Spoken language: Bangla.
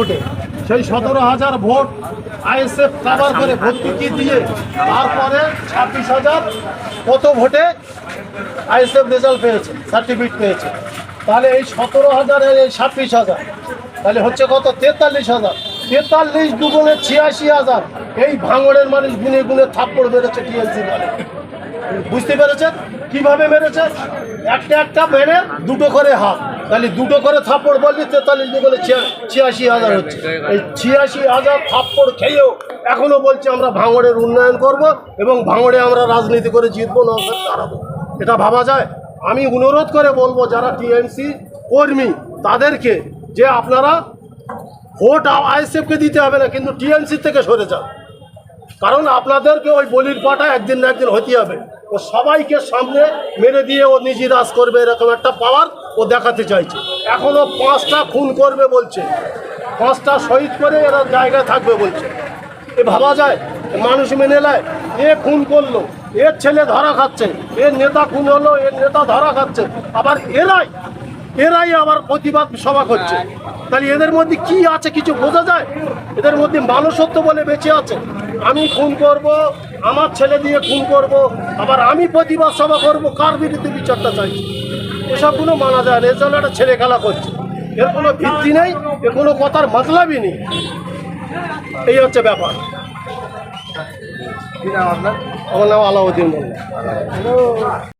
ভোটে। সেই সতেরো হাজার ভোট আইএসএফ কাভার করে ভর্তুকি দিয়ে তারপরে ছাব্বিশ হাজার কত ভোটে আইএসএফ রেজাল্ট পেয়েছে সার্টিফিকেট পেয়েছে। তাহলে এই সতেরো হাজারের এই ছাব্বিশ হাজার, তাহলে হচ্ছে কত? তেতাল্লিশ হাজার। তেতাল্লিশ দুগুণে ছিয়াশি হাজার। এই ভাঙড়ের মানুষ গুনে গুনে থাপ্পড় মেরেছে টিএনসি মানে বুঝতে পেরেছেন? কীভাবে মেরেছে? একটা একটা মেরে দুটো করে হাত। তাহলে দুটো করে থাপ্পড় বললি তেতাল্লিশ ছিয়া- ছিয়াশি হাজার হচ্ছে। এই ছিয়াশি হাজার থাপ্পড় খেয়েও এখনও বলছে আমরা ভাঙড়ের উন্নয়ন করব এবং ভাঙড়ে আমরা রাজনীতি করে জিতবো, না দাঁড়াবো এটা ভাবা যায়? আমি অনুরোধ করে বলব, যারা টিএমসি কর্মী, তাদেরকে যে আপনারা ভোট আইএসএফকে দিতে হবে না, কিন্তু টিএমসি থেকে সরে যান। কারণ আপনাদেরকে ওই বলির পাটা একদিন না একদিন হতে হবে। ও সবাইকে সামনে মেরে দিয়ে ও নিজে রাজ করবে, এরকম একটা পাওয়ার ও দেখাতে চাইছে। এখনও পাঁচটা খুন করবে বলছে। পাঁচটা শহীদ করে এরা জায়গায় থাকবে বলছে। এ ভাবা যায় মানুষ মেনে নেয়, এ খুন করল এর ছেলে ধরা খাচ্ছে এর নেতা খুন হলো এর নেতা ধরা খাচ্ছে। আবার এরাই এরাই আবার প্রতিবাদ সভা করছে। তাহলে এদের মধ্যে কি আছে কিছু বোঝা যায়? এদের মধ্যে মানুষত্ব বলে বেঁচে আছে। আমি খুন করব, আমার ছেলে দিয়ে খুন করব, আবার আমি প্রতিবাদ সভা করব, কার বিরুদ্ধে বিচারটা চাইছি? এসবগুলো মানা যায় না। এর জন্য একটা ছেলে খেলা করছে। এর কোনো ভিত্তি নেই এর কোনো কথার মতলাবই নেই। এই হচ্ছে ব্যাপার। আমার নাম আলাউদ্দিন মোল্লা।